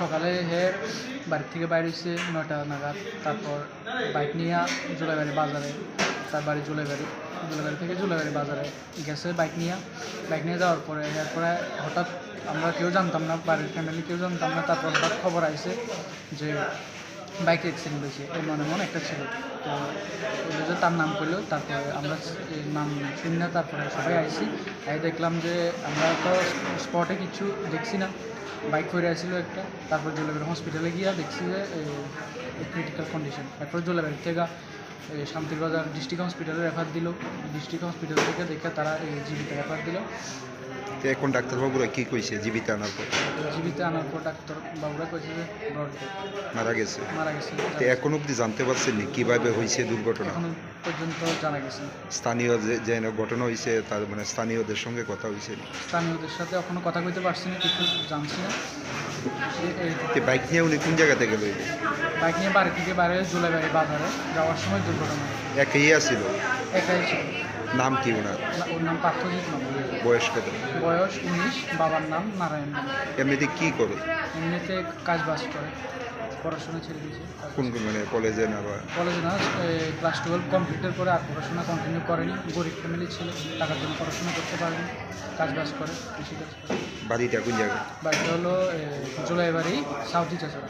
সকালে হে বাড়ি থেকে বাইরে হয়েছে নয়টা নাগাদ। তারপর বাইক নিয়ে জুলাইবাড়ি বাজারে, তার বাড়ি জুলাইবাড়ি জুলাইবাড়ি থেকে জুলাইবাড়ি বাজারে গেছে বাইক নিয়ে। বাইক নিয়ে যাওয়ার পরে এরপরে হঠাৎ আমরা কেউ জানতাম না, বাড়ির ফ্যামিলি কেউ জানতাম না, তারপর হঠাৎ খবর আইছে যে বাইক অ্যাক্সিডেন্ট হয়েছে এই মনে মনে একটা ছিল। তো তার নাম করল তারপরে আমরা নাম শুনি না, তারপরে সবাই আইছি। আই দেখলাম যে আমরা তো স্পটে কিছু দেখছি না। বাইক করে আসছিল একটা, তারপর জলবায়ু হসপিটালে গিয়া দেখছি যে ক্রিটিক্যাল কন্ডিশন তারপর জলবায়ু থেকে এই শান্তির বাজার ডিস্ট্রিক্ট হসপিটালে রেফার দিল। ডিস্ট্রিক্ট হসপিটাল থেকে দেখে তারা এই জীবিত রেফার দিল। তো এখন ডাক্তারবাবুরা কি কইছে জীবিত আনার পর? জীবিত আনার পর ডাক্তার বাবুরা কয়েছে যে মারা গেছে। মারা গেছে তো এখন অবধি জানতে পারছেন নি কীভাবে হয়েছে দুর্ঘটনা? পর্যন্ত জানা গেছে। স্থানীয় যে যে ঘটনা হয়েছে তার মানে স্থানীয়দের সঙ্গে কথা হয়েছে স্থানীয়দের সাথে এখনও কথা কইতে পারছি না কিছু জানছি না। বাইক নিয়ে উনি কোন জায়গা থেকে বাইক নিয়ে বাড়ি থেকে বাইরে জুলাইবাড়ি বাজারে যাওয়ার সময় দুর্ঘটনা। একাই আসছিল একাই ছিল। নাম কি ওনার? ওর নাম পার্থজিৎ নন্দী বয়স কত? বয়স উনিশ বাবার নাম নারায়ণ এমনিতে কি করে? এমনিতে কাজ বাজ করে পড়াশোনা ছেড়ে দিয়েছে। কোন কোন মানে কলেজে না বা কলেজে না ক্লাস টুয়েলভ কমপ্লিটের পরে আর পড়াশোনা কন্টিনিউ করেনি। গরিব ফ্যামিলি ছিল টাকার জন্য পড়াশোনা করতে পারেনি কাজ বাজ করে কৃষিকাজ করে। বাড়িটা কোন জায়গায়? বাড়িটা হলো জুলাইবাড়ি সাউথ চাচড়া